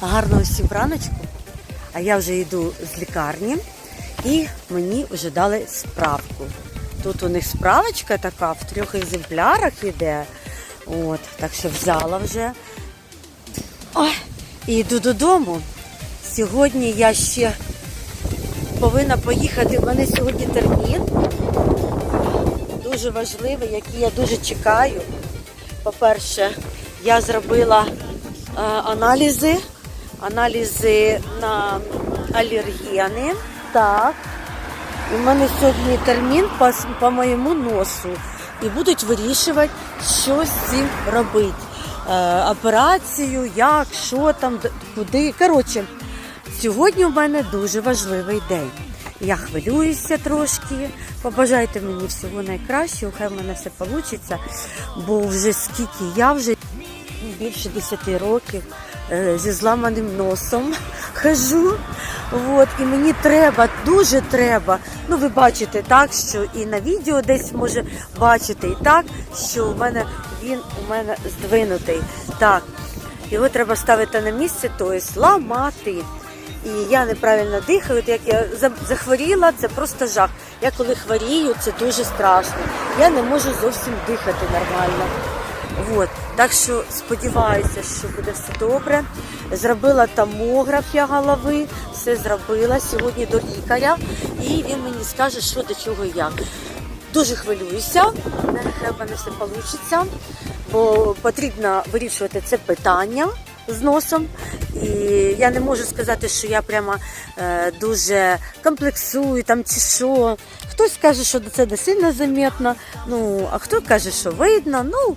Гарного всім раночку. А я вже йду з лікарні і мені вже дали справку. Тут у них справочка така в трьох екземплярах іде. От, так що взяла вже. Ой, і йду додому. Сьогодні я ще повинна поїхати. У мене сьогодні термін. Дуже важливий, який я дуже чекаю. По-перше, я зробила е, аналізи, аналізи на алергени. Так. В мене сьогодні термін по, по моєму носу. І будуть вирішувати, що з цим робити. Е, операцію, як, що там, куди. Коротше, сьогодні у мене дуже важливий день. Я хвилююся трошки. Побажайте мені всього найкращого, хай в мене все вийде, бо вже скільки я вже більше 10 років е, зі зламаним носом хожу. От, і мені треба, дуже треба. Ну, ви бачите так, що і на відео десь може бачити, і так, що у мене він у мене здвинутий. Так, його треба ставити на місце, тобто ламати. І я неправильно дихаю, от як я захворіла, це просто жах. Я коли хворію, це дуже страшно. Я не можу зовсім дихати нормально. От. Так що сподіваюся, що буде все добре. Зробила томограф я голови, все зробила сьогодні до лікаря, і він мені скаже, що до чого як. Дуже хвилююся, нехай в мене все вийде, бо потрібно вирішувати це питання з носом. І я не можу сказати, що я прямо е, дуже комплексую там чи що. Хтось каже, що це не сильно замітно, ну а хто каже, що видно. Ну,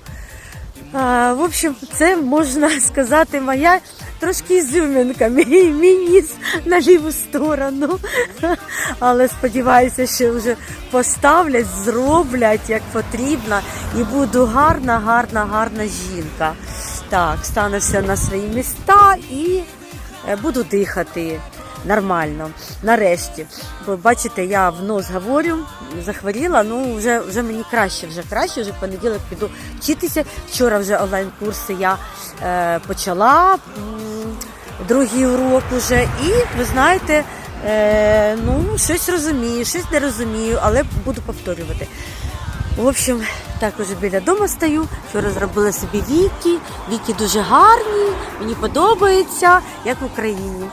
а, в общем, це можна сказати моя трошки ізюминка, мій, ніс на ліву сторону. Але сподіваюся, що вже поставлять, зроблять як потрібно, і буду гарна, гарна, гарна жінка. Так, стану все на свої міста і е, буду дихати нормально, нарешті. Бо бачите, я в нос говорю, захворіла, ну вже, вже мені краще, вже краще, вже в понеділок піду вчитися. Вчора вже онлайн-курси я е, почала, другий урок уже. І ви знаєте, е, ну, щось розумію, щось не розумію, але буду повторювати. В общем, так уже біля дому стою. Вчора зробила собі віки. Віки дуже гарні, мені подобається, як в Україні.